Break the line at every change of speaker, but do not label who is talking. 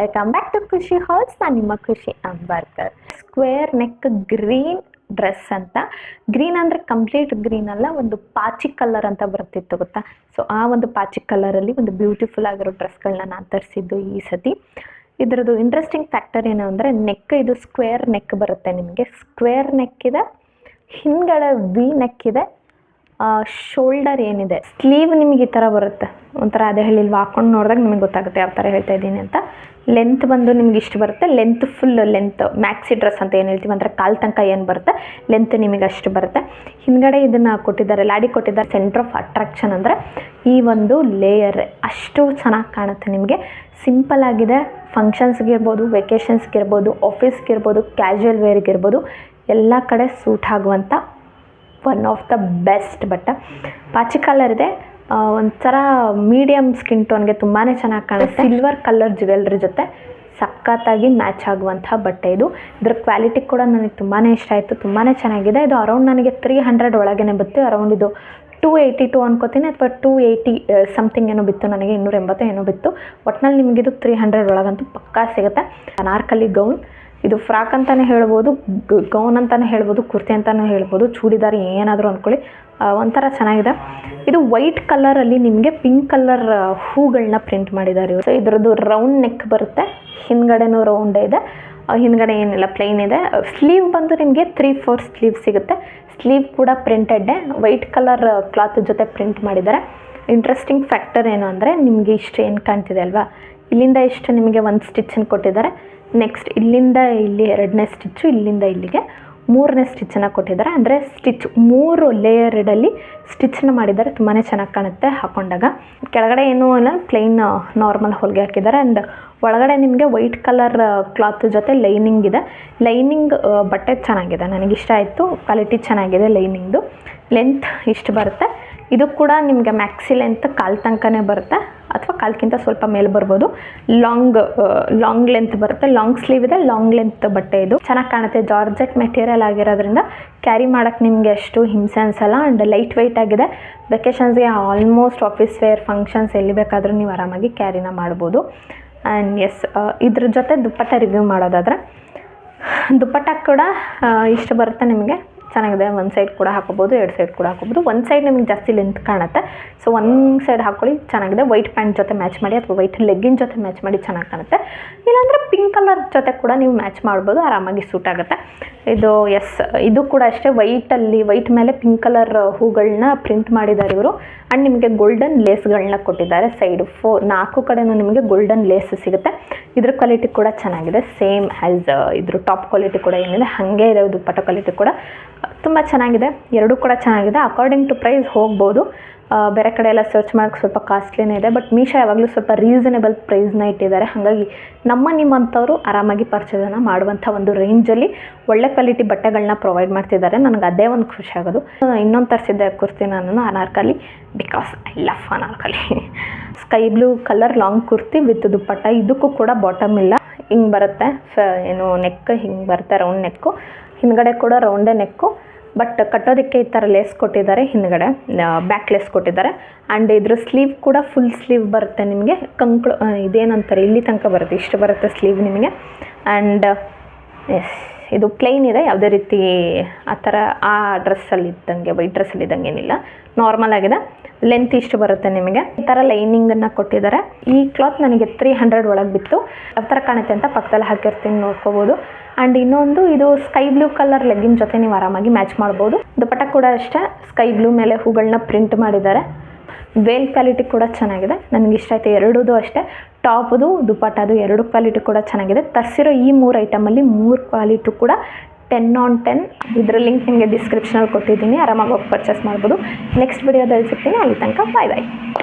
Welcome back to Khushi halls ನಾನು ನಿಮ್ಮ Khushi Ambarkar square neck green dress ಅಂತ. Green ಅಂದರೆ ಕಂಪ್ಲೀಟ್ ಗ್ರೀನ್ ಅಲ್ಲ, ಒಂದು ಪಾಚಿ ಕಲರ್ ಅಂತ ಬರ್ತಿತ್ತು ಗೊತ್ತಾ? ಸೊ ಆ ಒಂದು ಪಾಚಿ ಕಲರಲ್ಲಿ ಒಂದು ಬ್ಯೂಟಿಫುಲ್ ಆಗಿರೋ ಡ್ರೆಸ್ಗಳನ್ನ ನಾನು ತರಿಸಿದ್ದು ಈ ಸತಿ. ಇದರದ್ದು ಇಂಟ್ರೆಸ್ಟಿಂಗ್ ಫ್ಯಾಕ್ಟರ್ ಏನು ಅಂದರೆ ನೆಕ್ ಇದು ಸ್ಕ್ವೇರ್ ನೆಕ್ ಬರುತ್ತೆ ನಿಮಗೆ. ಸ್ಕ್ವೇರ್ ನೆಕ್ ಇದೆ, ಹಿಂದ್ಗಡೆ ವಿ ನೆಕ್ ಇದೆ ಶೋಲ್ಡರ್ ಏನಿದೆ ಸ್ಲೀವ್ ನಿಮಗೆ ಈ ಥರ ಬರುತ್ತೆ. ಒಂಥರ ಅದೇ ಹೇಳಿಲ್ವಾ ಹಾಕೊಂಡು ನೋಡಿದಾಗ ನಿಮಗೆ ಗೊತ್ತಾಗುತ್ತೆ ಯಾವ ಥರ ಹೇಳ್ತಾ ಇದ್ದೀನಿ ಅಂತ. ಲೆಂತ್ ಬಂದು ನಿಮ್ಗೆ ಇಷ್ಟು ಬರುತ್ತೆ. Length full length maxi dress ಅಂತ ಏನು ಹೇಳ್ತೀವಿ, ಅಂದರೆ ಕಾಲು ತನಕ ಏನು ಬರುತ್ತೆ ಲೆಂತ್ ನಿಮಗೆ ಅಷ್ಟು ಬರುತ್ತೆ. ಹಿಂದ್ಗಡೆ ಇದನ್ನು ಕೊಟ್ಟಿದ್ದಾರೆ, ಲಾಡಿ ಕೊಟ್ಟಿದ್ದಾರೆ ಸೆಂಟ್ರ್ ಆಫ್ ಅಟ್ರಾಕ್ಷನ್ ಅಂದರೆ ಈ ಒಂದು ಲೇಯರ್ ಅಷ್ಟು ಚೆನ್ನಾಗಿ ಕಾಣುತ್ತೆ ನಿಮಗೆ. ಸಿಂಪಲ್ ಆಗಿದೆ. ಫಂಕ್ಷನ್ಸ್ಗೆ ಇರ್ಬೋದು ವೆಕೇಶನ್ಸ್ಗೆ ಇರ್ಬೋದು ಆಫೀಸ್ಗೆ ಇರ್ಬೋದು ಕ್ಯಾಶುವಲ್ ವೇರ್ಗೆ ಇರ್ಬೋದು, ಎಲ್ಲ ಕಡೆ ಸೂಟ್ ಆಗುವಂಥ one of the best but ಪಾಚಿ ಕಲರ್ ಇದೆ. ಒಂಥರ ಮೀಡಿಯಮ್ ಸ್ಕಿನ್ ಟೋನ್ಗೆ ತುಂಬಾ ಚೆನ್ನಾಗಿ ಕಾಣುತ್ತೆ. ಸಿಲ್ವರ್ ಕಲರ್ ಜ್ಯುವೆಲ್ರಿ ಜೊತೆ ಸಖತ್ತಾಗಿ ಮ್ಯಾಚ್ ಆಗುವಂಥ ಬಟ್ಟೆ ಇದು. ಇದ್ರ ಕ್ವಾಲಿಟಿ ಕೂಡ ನನಗೆ ತುಂಬಾ ಇಷ್ಟ ಆಯಿತು ತುಂಬಾ ಚೆನ್ನಾಗಿದೆ. ಇದು ಅರೌಂಡ್ ನನಗೆ ತ್ರೀ ಹಂಡ್ರೆಡ್ ಒಳಗೇ ಬಿತ್ತು ಅರೌಂಡ್ ಇದು ಟೂ ಏಯ್ಟಿ ಟೂ ಅನ್ಕೋತೀನಿ ಅಥವಾ ಟೂ ಏಯ್ಟಿ ಸಮಥಿಂಗ್ ಏನೋ ಬಿತ್ತು ನನಗೆ ಇನ್ನೂರ ಎಂಬತ್ತು ಏನೋ ಬಿತ್ತು. ಒಟ್ನಲ್ಲಿ ನಿಮಗಿದು ತ್ರೀ ಹಂಡ್ರೆಡ್ ಒಳಗಂತೂ ಪಕ್ಕಾ ಸಿಗುತ್ತೆ. ಅನಾರ್ಕಲಿ ಗೌನ್ ಇದು ಫ್ರಾಕ್ ಅಂತಲೇ ಹೇಳ್ಬೋದು ಗೌನ್ ಅಂತಲೇ ಹೇಳ್ಬೋದು, ಕುರ್ತಿ ಅಂತಲೂ ಹೇಳ್ಬೋದು. ಚೂಡಿದಾರ್ ಏನಾದರೂ ಅಂದ್ಕೊಳ್ಳಿ ಒಂಥರ ಚೆನ್ನಾಗಿದೆ. ಇದು ವೈಟ್ ಕಲರಲ್ಲಿ ನಿಮಗೆ ಪಿಂಕ್ ಕಲರ್ ಹೂಗಳನ್ನ ಪ್ರಿಂಟ್ ಮಾಡಿದ್ದಾರೆ ಇವರು. ಇದರದ್ದು ರೌಂಡ್ ನೆಕ್ ಬರುತ್ತೆ. ಹಿಂದ್ಗಡೆನೂ ರೌಂಡ್ ಇದೆ. ಹಿಂದ್ಗಡೆ ಏನಿಲ್ಲ, ಪ್ಲೈನ್ ಇದೆ. ಸ್ಲೀವ್ ಬಂದು ನಿಮಗೆ ತ್ರೀ ಫೋರ್ ಸ್ಲೀವ್ ಸಿಗುತ್ತೆ. ಸ್ಲೀವ್ ಕೂಡ ಪ್ರಿಂಟೆಡ್ಡೆ. ವೈಟ್ ಕಲರ್ ಕ್ಲಾತ್ ಜೊತೆ ಪ್ರಿಂಟ್ ಮಾಡಿದ್ದಾರೆ. ಇಂಟ್ರೆಸ್ಟಿಂಗ್ ಫ್ಯಾಕ್ಟರ್ ಏನು ಅಂದರೆ ನಿಮಗೆ ಇಷ್ಟು ಏನು ಕಾಣ್ತಿದೆ ಅಲ್ವಾ? ಇಲ್ಲಿಂದ ಇಷ್ಟು ನಿಮಗೆ ಒಂದು ಸ್ಟಿಚ್ಚನ್ನು ಕೊಟ್ಟಿದ್ದಾರೆ. ನೆಕ್ಸ್ಟ್ ಇಲ್ಲಿಂದ ಇಲ್ಲಿ ಎರಡನೇ ಸ್ಟಿಚ್ಚು ಇಲ್ಲಿಂದ ಇಲ್ಲಿಗೆ ಮೂರನೇ ಸ್ಟಿಚ್ಚನ್ನು ಕೊಟ್ಟಿದ್ದಾರೆ. ಅಂದರೆ ಸ್ಟಿಚ್ ಮೂರು ಲೇಯರ್ಡಲ್ಲಿ ಸ್ಟಿಚ್ನ ಮಾಡಿದ್ದಾರೆ. ತುಂಬಾ ಚೆನ್ನಾಗಿ ಕಾಣುತ್ತೆ ಹಾಕೊಂಡಾಗ. ಕೆಳಗಡೆ ಏನೂ ಅಲ್ಲ ಪ್ಲೈನ್ ನಾರ್ಮಲ್ ಹೊಲಿಗೆ ಹಾಕಿದ್ದಾರೆ. ಆ್ಯಂಡ್ ಒಳಗಡೆ ನಿಮಗೆ ವೈಟ್ ಕಲರ್ ಕ್ಲಾತ್ ಜೊತೆ ಲೈನಿಂಗ್ ಇದೆ. ಲೈನಿಂಗ್ ಬಟ್ಟೆ ಚೆನ್ನಾಗಿದೆ. ನನಗೆ ಇಷ್ಟ ಆಯಿತು. ಕ್ವಾಲಿಟಿ ಚೆನ್ನಾಗಿದೆ ಲೈನಿಂಗ್ದು ಲೆಂತ್ ಇಷ್ಟು ಬರುತ್ತೆ. ಇದು ಕೂಡ ನಿಮಗೆ ಮ್ಯಾಕ್ಸಿ ಲೆಂತ್ ಕಾಲು ತನಕನೇ ಬರುತ್ತೆ. ಅಥವಾ ಕಾಲ್ಕಿಂತ ಸ್ವಲ್ಪ ಮೇಲೆ ಬರ್ಬೋದು. ಲಾಂಗ್ ಲಾಂಗ್ ಲೆಂತ್ ಬರುತ್ತೆ. ಲಾಂಗ್ ಸ್ಲೀವ್ ಇದೆ ಲಾಂಗ್ ಲೆಂತ್ ಬಟ್ಟೆ ಇದು. ಚೆನ್ನಾಗಿ ಕಾಣುತ್ತೆ. ಜಾರ್ಜೆಟ್ ಮೆಟೀರಿಯಲ್ ಆಗಿರೋದ್ರಿಂದ ಕ್ಯಾರಿ ಮಾಡೋಕ್ಕೆ ನಿಮಗೆ ಅಷ್ಟು ಹಿಂಸೆ ಅನ್ಸಲ್ಲ. ಆ್ಯಂಡ್ ಲೈಟ್ ವೆಯ್ಟ್ ಆಗಿದೆ. ವೆಕೇಷನ್ಸ್ಗೆ ಆಲ್ಮೋಸ್ಟ್ ಆಫೀಸ್ ವೇರ್ ಫಂಕ್ಷನ್ಸ್ ಎಲ್ಲಿ ಬೇಕಾದರೂ ನೀವು ಆರಾಮಾಗಿ ಕ್ಯಾರಿನ ಮಾಡ್ಬೋದು. ಆ್ಯಂಡ್ ಎಸ್ ಇದ್ರ ಜೊತೆ ದುಪ್ಪಟ್ಟ ರಿವ್ಯೂ ಮಾಡೋದಾದರೆ, ದುಪ್ಪಟ್ಟ ಕೂಡ ಇಷ್ಟು ಬರುತ್ತೆ ನಿಮಗೆ. ಚೆನ್ನಾಗಿದೆ. ಒಂದು ಸೈಡ್ ಕೂಡ ಹಾಕೋಬೋದು ಎರಡು ಸೈಡ್ ಕೂಡ ಹಾಕೋಬೋದು ಒಂದು ಸೈಡ್ ನಿಮಗೆ ಜಾಸ್ತಿ ಲೆಂತ್ ಕಾಣುತ್ತೆ. ಸೊ ಒಂದು ಸೈಡ್ ಹಾಕೊಳ್ಳಿ, ಚೆನ್ನಾಗಿದೆ. ವೈಟ್ ಪ್ಯಾಂಟ್ ಜೊತೆ ಮ್ಯಾಚ್ ಮಾಡಿ ಅಥವಾ ವೈಟ್ ಲೆಗ್ಗಿನ್ ಜೊತೆ ಮ್ಯಾಚ್ ಮಾಡಿ ಚೆನ್ನಾಗಿ ಕಾಣುತ್ತೆ. ಇಲ್ಲಾಂದರೆ ಪಿಂಕ್ ಕಲರ್ ಜೊತೆ ಕೂಡ ನೀವು ಮ್ಯಾಚ್ ಮಾಡ್ಬೋದು. ಆರಾಮಾಗಿ ಸೂಟ್ ಆಗುತ್ತೆ. ಇದು ಎಸ್ ಇದು ಕೂಡ ಅಷ್ಟೇ. ವೈಟಲ್ಲಿ ವೈಟ್ ಮೇಲೆ ಪಿಂಕ್ ಕಲರ್ ಹೂಗಳನ್ನ ಪ್ರಿಂಟ್ ಮಾಡಿದ್ದಾರೆ ಇವರು. ಆ್ಯಂಡ್ ನಿಮಗೆ ಗೋಲ್ಡನ್ ಲೇಸ್ಗಳನ್ನ ಕೊಟ್ಟಿದ್ದಾರೆ. ಸೈಡ್ ಫೋ ನಾಲ್ಕು ಕಡೆನೂ ನಿಮಗೆ ಗೋಲ್ಡನ್ ಲೇಸ್ ಸಿಗುತ್ತೆ. ಇದ್ರ ಕ್ವಾಲಿಟಿ ಕೂಡ ಚೆನ್ನಾಗಿದೆ. ಸೇಮ್ ಆ್ಯಸ್ ಇದ್ರ ಟಾಪ್ ಕ್ವಾಲಿಟಿ ಕೂಡ ಏನಿದೆ. ಹಾಗೆ ಇದೆ ಪಟ ಕ್ವಾಲಿಟಿ ಕೂಡ. ತುಂಬ ಚೆನ್ನಾಗಿದೆ. ಎರಡೂ ಕೂಡ ಚೆನ್ನಾಗಿದೆ. ಅಕಾರ್ಡಿಂಗ್ ಟು ಪ್ರೈಸ್ ಹೋಗ್ಬೋದು. ಬೇರೆ ಕಡೆ ಎಲ್ಲ ಸರ್ಚ್ ಮಾಡೋಕ್ಕೆ ಸ್ವಲ್ಪ ಕಾಸ್ಟ್ಲಿನೇ ಇದೆ. ಬಟ್ ಮೀಶೋ ಯಾವಾಗಲೂ ಸ್ವಲ್ಪ ರೀಸನೇಬಲ್ ಪ್ರೈಸ್ನ ಇಟ್ಟಿದ್ದಾರೆ. ಹಾಗಾಗಿ ನಮ್ಮ ನಿಮ್ಮಂಥವ್ರು ಆರಾಮಾಗಿ ಪರ್ಚೇಸನ್ನು ಮಾಡುವಂಥ ಒಂದು ರೇಂಜಲ್ಲಿ ಒಳ್ಳೆ ಕ್ವಾಲಿಟಿ ಬಟ್ಟೆಗಳನ್ನ ಪ್ರೊವೈಡ್ ಮಾಡ್ತಿದ್ದಾರೆ. ನನಗೆ ಅದೇ ಒಂದು ಖುಷಿ ಆಗೋದು. ಇನ್ನೊಂದು ತರಿಸಿದ್ದೆ ಕುರ್ತಿ ನಾನು anarkali. Because I love anarkali. Sky blue colour long kurti with dupatta. ಇದಕ್ಕೂ ಕೂಡ ಬಾಟಮ್ ಇಲ್ಲ. ಹಿಂಗೆ ಬರುತ್ತೆ. ಫ ಏನು ನೆಕ್ ಹಿಂಗೆ ಬರುತ್ತೆ ರೌಂಡ್ ನೆಕ್ಕು ಹಿಂದ್ಗಡೆ ಕೂಡ ರೌಂಡೆ ನೆಕ್ಕು ಬಟ್ ಕಟ್ಟೋದಕ್ಕೆ ಈ ಥರ ಲೇಸ್ ಕೊಟ್ಟಿದ್ದಾರೆ. ಹಿಂದ್ಗಡೆ ಬ್ಯಾಕ್ ಲೇಸ್ ಕೊಟ್ಟಿದ್ದಾರೆ. ಆ್ಯಂಡ್ ಇದ್ರ ಸ್ಲೀವ್ ಕೂಡ ಫುಲ್ ಸ್ಲೀವ್ ಬರುತ್ತೆ ನಿಮಗೆ. ಕಂಕ್ಳು ಇದೇನಂತಾರೆ, ಇಲ್ಲಿ ತನಕ ಬರುತ್ತೆ, ಇಷ್ಟು ಬರುತ್ತೆ ಸ್ಲೀವ್ ನಿಮಗೆ. ಆ್ಯಂಡ್ ಎಸ್ ಇದು ಪ್ಲೈನ್ ಇದೆ. ಯಾವುದೇ ರೀತಿ ಆ ಥರ ಆ ಡ್ರೆಸ್ಸಲ್ಲಿ ಇದ್ದಂಗೆ ವೈಟ್ ಡ್ರೆಸ್ಸಲ್ಲಿ ಇದ್ದಂಗೆ ಏನಿಲ್ಲ. ನಾರ್ಮಲ್ ಆಗಿದೆ. ಲೆಂತ್ ಇಷ್ಟು ಬರುತ್ತೆ ನಿಮಗೆ. ಈ ಥರ ಲೈನಿಂಗನ್ನು ಕೊಟ್ಟಿದ್ದಾರೆ. ಈ ಕ್ಲಾತ್ ನನಗೆ ತ್ರೀ ಹಂಡ್ರೆಡ್ ಒಳಗೆ ಬಿತ್ತು. ಯಾವ ಥರ ಕಾಣುತ್ತೆ ಅಂತ ಪಕ್ಕದಲ್ಲಿ ಹಾಕಿರ್ತೀನಿ, ನೋಡ್ಕೋಬೋದು. ಆ್ಯಂಡ್ ಇನ್ನೊಂದು, ಇದು ಸ್ಕೈ ಬ್ಲೂ ಕಲರ್ ಲೆಗ್ಗಿನ್ ಜೊತೆ ನೀವು ಆರಾಮಾಗಿ ಮ್ಯಾಚ್ ಮಾಡ್ಬೋದು. ದುಪಟ್ಟ ಕೂಡ ಅಷ್ಟೇ ಸ್ಕೈ ಬ್ಲೂ ಮೇಲೆ ಹೂಗಳನ್ನ ಪ್ರಿಂಟ್ ಮಾಡಿದ್ದಾರೆ. ವೇಲ್ ಕ್ವಾಲಿಟಿ ಕೂಡ ಚೆನ್ನಾಗಿದೆ. ನನಗೆ ಇಷ್ಟ ಆಯಿತು ಎರಡೂ ಅಷ್ಟೇ. ಟಾಪ್ದು ದುಪಟ್ಟದು ಎರಡು ಕ್ವಾಲಿಟಿ ಕೂಡ ಚೆನ್ನಾಗಿದೆ. ತರಿಸಿರೋ ಈ ಮೂರು ಐಟಮಲ್ಲಿ ಮೂರು ಕ್ವಾಲಿಟಿ ಕೂಡ ಟೆನ್ ಆನ್ ಟೆನ್ ಇದರ ಲಿಂಕ್ ನಿಮಗೆ ಡಿಸ್ಕ್ರಿಪ್ಷನಲ್ಲಿ ಕೊಟ್ಟಿದ್ದೀನಿ. ಆರಾಮಾಗಿ ಹೋಗಿ ಪರ್ಚೇಸ್ ಮಾಡ್ಬೋದು. ನೆಕ್ಸ್ಟ್ ವಿಡಿಯೋದಲ್ಲಿ ಸಿಗ್ತೀನಿ ಅಲ್ಲಿ ತನಕ ಬಾಯ್ ಬಾಯ್